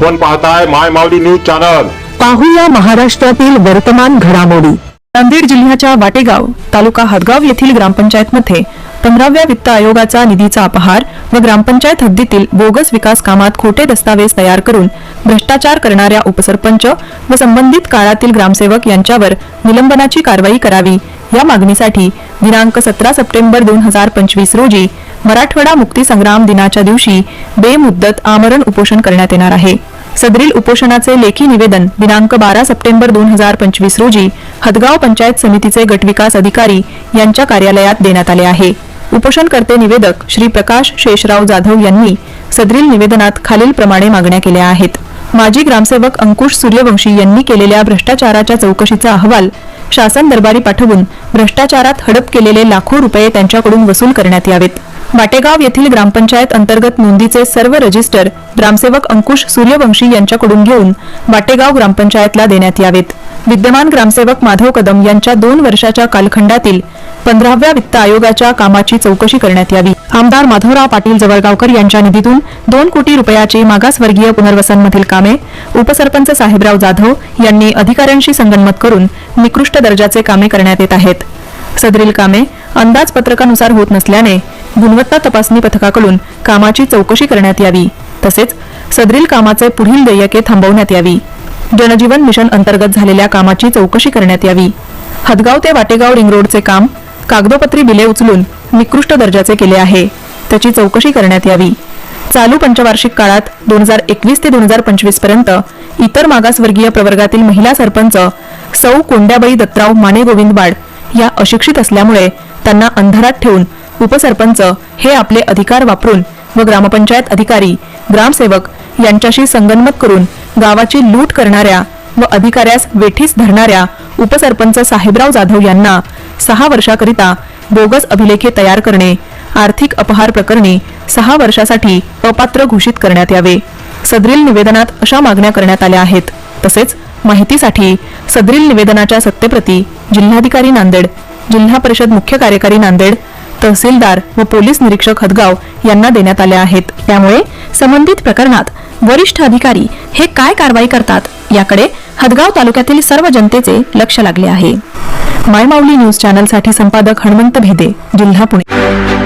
आपण पाहताय माय Mavli news channel. पाहूया महाराष्ट्रातील वर्तमान घडामोडी. नांदेड जिल्ह्याच्या वाटेगाव तालुका हदगाव येथील ग्रामपंचायतमध्ये पंधराव्या वित्त आयोगाचा निधीचा अपहार व ग्रामपंचायत हद्दीतील बोगस विकास कामात खोटे दस्तावेज तयार करून भ्रष्टाचार करणाऱ्या उपसरपंच व संबंधित काळातील ग्रामसेवक यांच्यावर निलंबनाची कारवाई करावी या मागणीसाठी दिनांक सतरा सप्टेंबर दोन हजार पंचवीस रोजी मराठवाडा मुक्तीसंग्राम दिनाच्या दिवशी बेमुद्दत आमरण उपोषण करण्यात येणार आहे. सदरील उपोषणाचे लेखी निवेदन दिनांक बारा सप्टेंबर दोन हजार पंचवीस रोजी हदगाव पंचायत समितीचे गटविकास अधिकारी यांच्या कार्यालयात देण्यात आले आहे. उपोषणकर्ते निवेदक श्री प्रकाश शेषराव जाधव यांनी सदरील निवेदनात खालीलप्रमाणे मागण्या केल्या आहेत. माजी ग्रामसेवक अंकुश सूर्यवंशी यांनी केलेल्या भ्रष्टाचाराच्या चौकशीचा अहवाल शासन दरबारी पाठवून भ्रष्टाचारात हडप केलेले लाखो रुपये त्यांच्याकडून वसूल करण्यात यावेत. वाटेगाव येथील ग्रामपंचायत अंतर्गत नोंदीचे सर्व रजिस्टर ग्रामसेवक अंकुश सूर्यवंशी यांच्याकडून घेऊन वाटेगाव ग्रामपंचायतला देण्यात यावेत. विद्यमान ग्रामसेवक माधव कदम यांच्या दोन वर्षाच्या कालखंडातील पंधराव्या वित्त आयोगाच्या कामाची चौकशी करण्यात यावी. आमदार माधवराव पाटील जवळगावकर यांच्या निधीतून दोन कोटी रुपयाची मागासवर्गीय पुनर्वसनमधील कामे उपसरपंच साहेबराव जाधव यांनी अधिकाऱ्यांशी संगनमत करून निकृष्ट दर्जाचे कामे करण्यात येत आहेत. सदरील कामे अंदाजपत्रकानुसार होत नसल्याने गुणवत्ता तपासणी पथकाकडून कामाची चौकशी करण्यात यावी. तसेच सदरील कामाचे पुढील देयके थांबवण्यात यावी. जनजीवन मिशन अंतर्गत झालेल्या कामाची चौकशी करण्यात यावी. हदगाव ते वाटेगाव रिंग रोडचे काम कागदोपत्री बिले उचलून निकृष्ट दर्जाचे केले आहे. त्याची चौकशी करण्यात यावी. चालू पंचवार्षिक काळात दोन हजार एकवीस ते दोन हजार पंचवीसपर्यंत इतर मागासवर्गीय प्रवर्गातील महिला सरपंच सौ कोंड्याबाई दत्तराव माने गोविंदबाड या अशिक्षित असल्यामुळे त्यांना अंधारात ठेवून उपसरपंच हे आपले अधिकार वापरून व ग्रामपंचायत अधिकारी ग्रामसेवक यांच्याशी संगनमत करून गावाची लूट करणाऱ्या व अधिकाऱ्यास वेठीस धरणाऱ्या उपसरपंच साहेबराव जाधव यांना सहा वर्षाकरिता बोगस अभिलेखे तयार करणे आर्थिक अपहार प्रकरणी सहा वर्षासाठी अपात्र घोषित करण्यात यावे. सदरील निवेदनात अशा मागण्या करण्यात आल्या आहेत. तसेच माहितीसाठी सदरील निवेदनाच्या सत्तेप्रती जिल्हाधिकारी नांदेड जिल्हा परिषद मुख्य कार्यकारी नांदेड तहसीलदार व पोलीस निरीक्षक हदगाव यांना देण्यात आल्या आहेत. त्यामुळे संबंधित प्रकरणात वरिष्ठ अधिकारी हे काय कारवाई करतात याकडे हदगाव तालुक्यातील सर्व जनतेचे लक्ष लागले आहे. मायमाऊली न्यूज चॅनलसाठी संपादक हनुमंत भेदे जिल्हा पुणे.